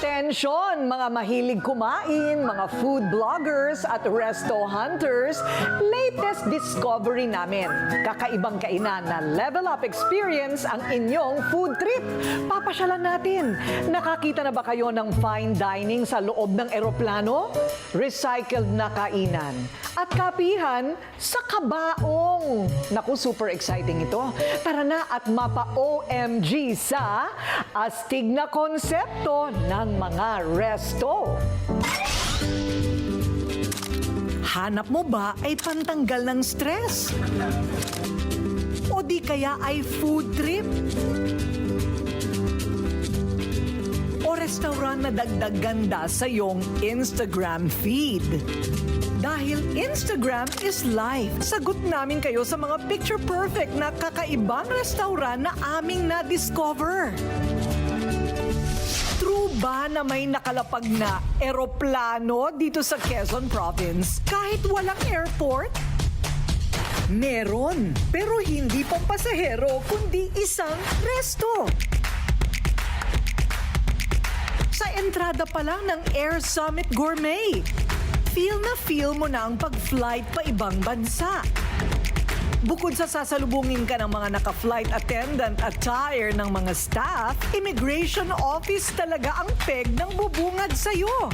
Attention, mga mahilig kumain, mga food bloggers at resto hunters, latest discovery namin. Kakaibang kainan na level up experience ang inyong food trip. Papasyalan natin. Nakakita na ba kayo ng fine dining sa loob ng eroplano? Recycled na kainan. At kapihan sa kabaong. Naku, super exciting ito. Tara na at mapa-OMG sa astig na konsepto ng mga resto. Hanap mo ba ay pantanggal ng stress? O di kaya ay food trip? O restaurant na dagdag ganda sa iyong Instagram feed? Dahil Instagram is life. Sagot namin kayo sa mga picture perfect na kakaibang restaurant na aming na-discover. Ba na may nakalapag na eroplano dito sa Quezon Province kahit walang airport? Meron, pero hindi pang pasahero kundi isang resto. Sa entrada pa lang ng Air Summit Gourmet, feel na feel mo na ang pag-flight pa ibang bansa. Bukod sa sasalubungin ka ng mga naka-flight attendant at tire ng mga staff, immigration office talaga ang peg ng bubungad sa'yo.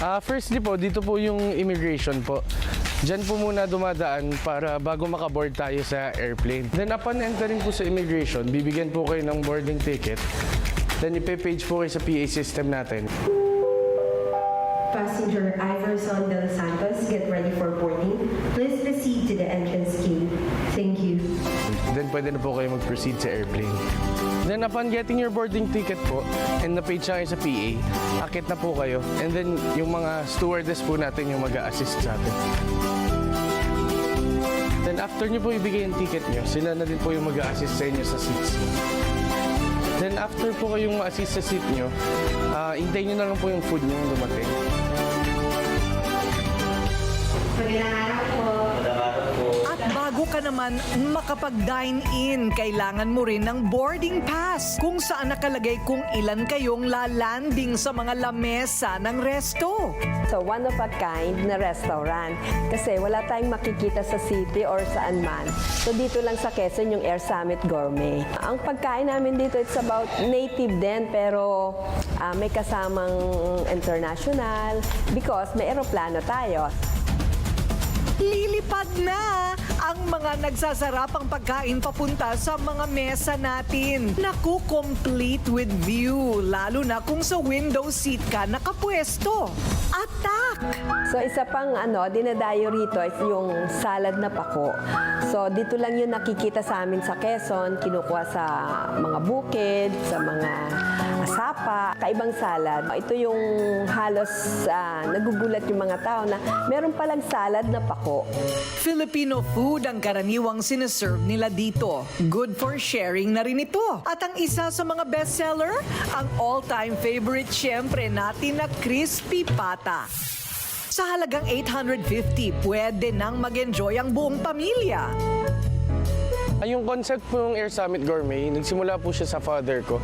Ah, firstly po, dito po yung immigration po. Diyan po muna dumadaan para bago makaboard tayo sa airplane. Then upon entering po sa immigration, bibigyan po kayo ng boarding ticket. Then ipe-page po kayo sa PA system natin. Passenger Iverson de los Santos, get ready for boarding. Please proceed to the entrance queue. Pwede na po kayo mag-proceed sa airplane. Then upon getting your boarding ticket po, and na-page na kayo sa PA, akit na po kayo. And then yung mga stewardess po natin yung mag assist sa atin. Then after nyo po ibigay yung ticket nyo, sila na din po yung mag assist sa inyo sa seats. Then after po kayong ma-assist sa seat nyo, ah hintayin nyo na lang po yung food nyo dumating. Magandang araw po. Bago ka naman makapag-dine in, kailangan mo rin ng boarding pass kung saan nakalagay kung ilan kayong lalanding sa mga lamesa ng resto. So, one of a kind na restaurant. Kasi wala tayong makikita sa city or saan man. So, dito lang sa Quezon yung Air Summit Gourmet. Ang pagkain namin dito, it's about native din, pero ah, may kasamang international because may eroplano tayo. Lilipad na ang mga nagsasarapang pagkain papunta sa mga mesa natin. Naku, complete with view. Lalo na kung sa window seat ka nakapwesto. Atak! So, isa pang ano, dinadayo rito is yung salad na pako. So, dito lang yung nakikita sa amin sa Quezon, kinukuha sa mga bukid, sa mga sapa, kaibang salad. Ito yung halos ah, nagugulat yung mga tao na meron palang salad na pako. Filipino food ang karaniwang sinaserve nila dito. Good for sharing na rin ito. At ang isa sa mga bestseller, ang all-time favorite syempre natin na crispy pata. Sa halagang 850, pwede nang mag-enjoy ang buong pamilya. Ay, yung concept po ng Air Summit Gourmet, nagsimula po siya sa father ko.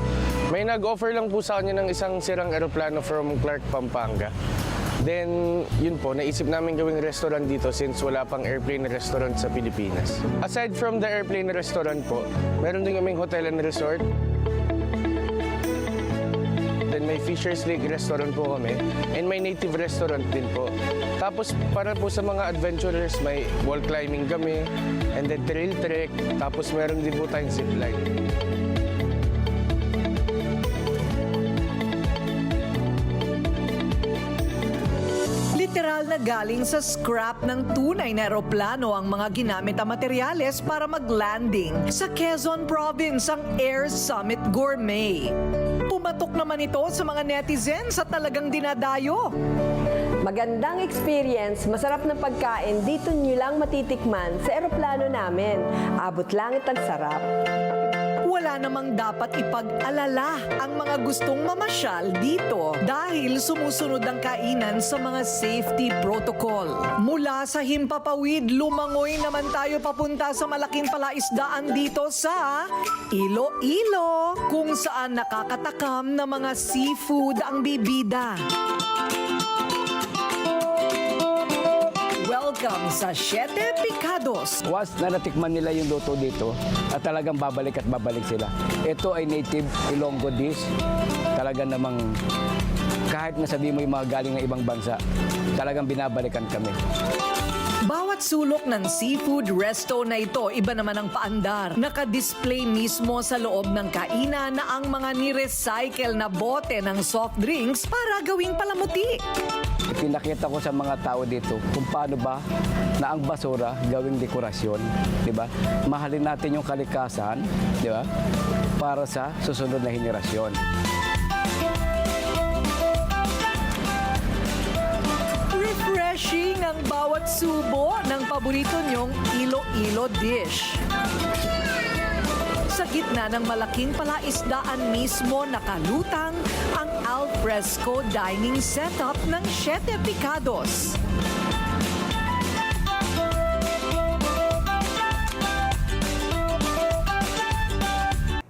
May nag-offer lang po sa kanya ng isang sirang eroplano from Clark, Pampanga. Then, yun po, naisip namin gawing restaurant dito since wala pang airplane restaurant sa Pilipinas. Aside from the airplane restaurant po, meron din kaming hotel and resort. Then may Fisher's Lake restaurant po kami. And may native restaurant din po. Tapos para po sa mga adventurers, may wall climbing kami. And then trail trek. Tapos meron din po tayong zipline. Galing sa scrap ng tunay na eroplano ang mga ginamit na materyales para mag-landing sa Quezon Province ang Air Summit Gourmet. Pumatok naman ito sa mga netizens sa talagang dinadayo. Magandang experience, masarap na pagkain, dito nyo lang matitikman sa eroplano namin. Abot langit ang sarap. Wala namang dapat ipag-alala ang mga gustong mamasyal dito dahil sumusunod ang kainan sa mga safety protocol. Mula sa Himpapawid, lumangoy naman tayo papunta sa malaking palaisdaan dito sa Iloilo, kung saan nakakatakam na mga seafood ang bibida. Welcome sa Siete Picados. Once na natikman nila yung luto dito, at talagang babalik at babalik sila. Ito ay native Ilonggo dish. Talagang namang kahit na sabi mo yung mga galing ng ibang bansa, talagang binabalikan kami. Bawat sulok ng seafood resto na ito, iba naman ang paandar. Naka-display mismo sa loob ng kainan na ang mga ni-recycle na bote ng soft drinks para gawing palamuti. Pinakita ko sa mga tao dito kung paano ba na ang basura gawing dekorasyon, di ba? Mahalin natin yung kalikasan, di ba? Para sa susunod na henerasyon. Ang bawat subo ng paborito niyong Ilo-Ilo dish. Sa gitna ng malaking palaisdaan mismo nakalutang ang alfresco dining setup ng Siete Picados.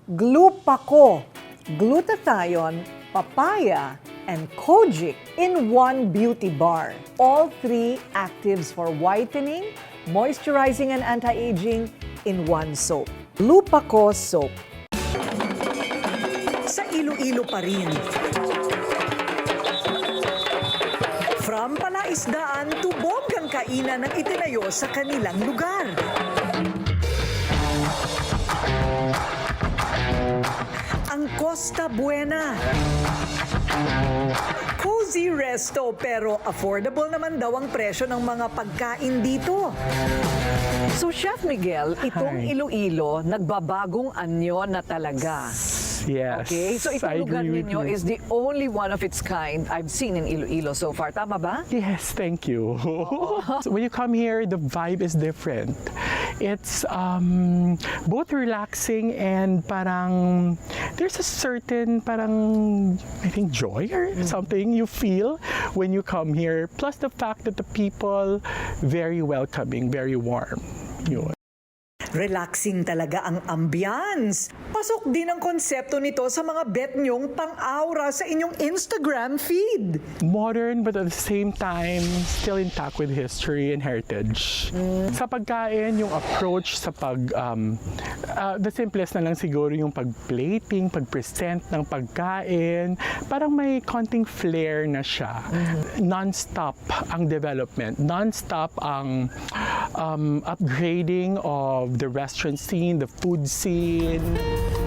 Glupako, glutathione, papaya, and kojic in one beauty bar. All three actives for whitening, moisturizing, and anti-aging in one soap. Glupako soap. Sa Iloilo pa rin. From palaisdaan to bonggang kainan ng itinayo sa kanilang lugar. ang Costa Buena. Cozy resto pero affordable naman daw ang presyo ng mga pagkain dito. So Chef Miguel, itong Hi. Iloilo, nagbabagong anyo na talaga. Yes. Okay? So itong I lugar agree with ninyo you. is the only one of its kind I've seen in Iloilo so far. Tama ba? Yes, thank you. so when you come here, the vibe is different. It's um, both relaxing and parang there's a certain parang I think joy or something you feel when you come here. Plus the fact that the people very welcoming, very warm. Yun. Relaxing talaga ang ambience. Pasok din ang konsepto nito sa mga bet nyong pang-aura sa inyong Instagram feed. modern but at the same time still intact with history and heritage. Sa pagkain, yung approach sa pag um, uh, the simplest na lang siguro yung pag-plating, pag-present ng pagkain, parang may konting flair na siya. Non-stop ang development, non-stop ang um, upgrading of the restaurant scene, the food scene.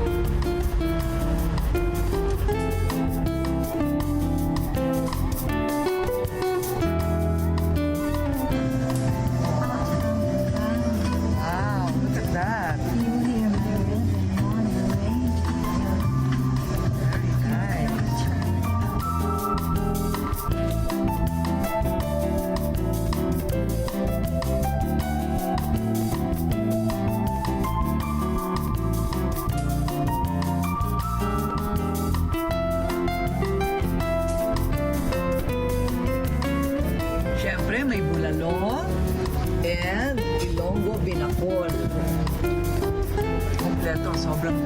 Dami.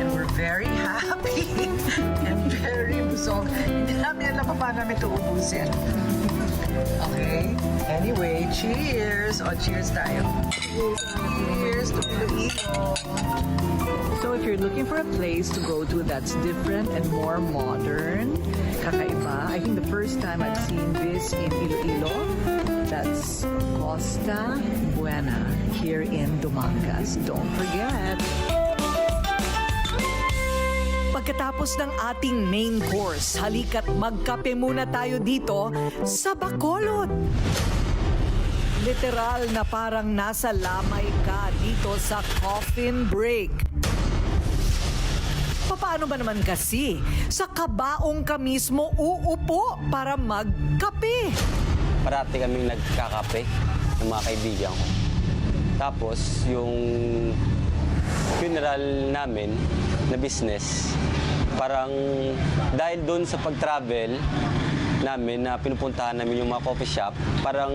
And we're very happy and very busog. Hindi namin alam pa paano namin ito ubusin. Okay? Anyway, cheers! O, cheers tayo. Cheers to Iloilo. So if you're looking for a place to go to that's different and more modern, kakaiba, I think the first time I've seen this in Iloilo, that's Costa Buena here in Dumangas. Don't forget. Pagkatapos ng ating main course, halika't magkape muna tayo dito sa Bacolod. Literal na parang nasa lamay ka dito sa coffin break. Paano ba naman kasi? Sa kabaong ka mismo uupo para magkape. parati kaming nagkakape ng mga kaibigan ko. Tapos, yung funeral namin na business, parang dahil doon sa pag-travel namin na pinupuntahan namin yung mga coffee shop, parang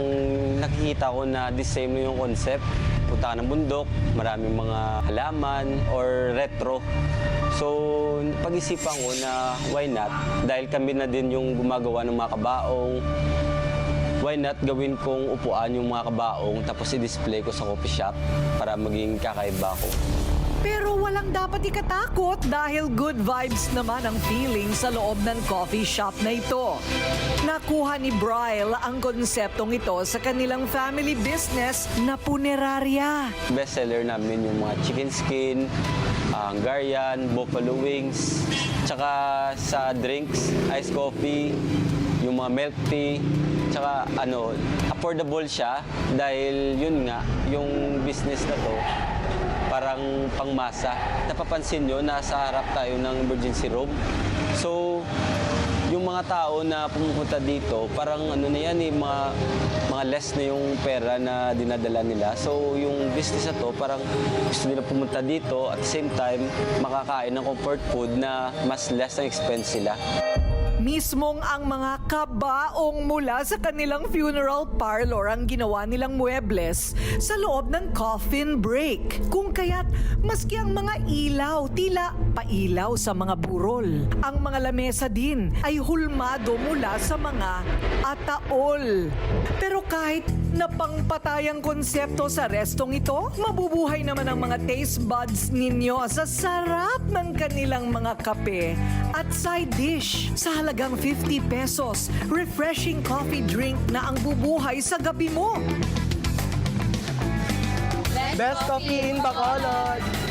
nakikita ko na the same yung concept. Puntahan ng bundok, maraming mga halaman or retro. So, pag-isipan ko na why not? Dahil kami na din yung gumagawa ng mga kabaong, why not gawin kong upuan yung mga kabaong tapos i-display ko sa coffee shop para maging kakaiba ko. Pero walang dapat ikatakot dahil good vibes naman ang feeling sa loob ng coffee shop na ito. Nakuha ni Bryle ang konseptong ito sa kanilang family business na punerarya. Bestseller namin yung mga chicken skin, uh, Hungarian, buffalo wings, tsaka sa drinks, iced coffee, yung mga milk tea, tsaka ano, affordable siya dahil yun nga, yung business na to, parang pangmasa. Napapansin nyo, nasa harap tayo ng emergency room. So, yung mga tao na pumupunta dito, parang ano na yan eh, mga, mga less na yung pera na dinadala nila. So, yung business na to, parang gusto nila pumunta dito at same time, makakain ng comfort food na mas less ang expense sila. Mismong ang mga kabaong mula sa kanilang funeral parlor ang ginawa nilang muebles sa loob ng coffin break. Kung kaya't maski ang mga ilaw tila pailaw sa mga burol. Ang mga lamesa din ay hulmado mula sa mga ataol. Pero kahit na pangpatayang konsepto sa restong ito, mabubuhay naman ang mga taste buds ninyo sa sarap ng kanilang mga kape at side dish sa halagang 50 pesos. Refreshing coffee drink na ang bubuhay sa gabi mo. Best coffee in Bacolod!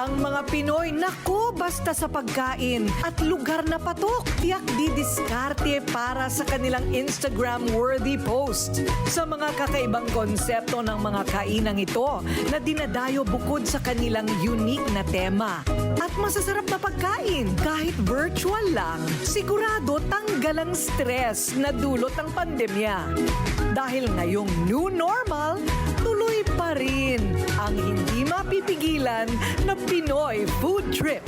Ang mga Pinoy, nako, basta sa pagkain at lugar na patok, tiyak di diskarte para sa kanilang Instagram-worthy post. Sa mga kakaibang konsepto ng mga kainang ito na dinadayo bukod sa kanilang unique na tema. At masasarap na pagkain kahit virtual lang, sigurado tanggal ang stress na dulot ng pandemya. Dahil ngayong new normal, pa rin ang hindi mapipigilan na Pinoy food trip.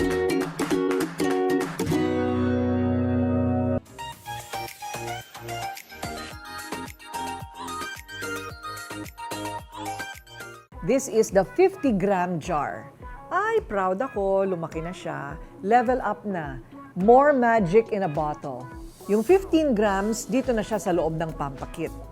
This is the 50 gram jar. Ay, proud ako, lumaki na siya. Level up na. More magic in a bottle. Yung 15 grams, dito na siya sa loob ng pampakit.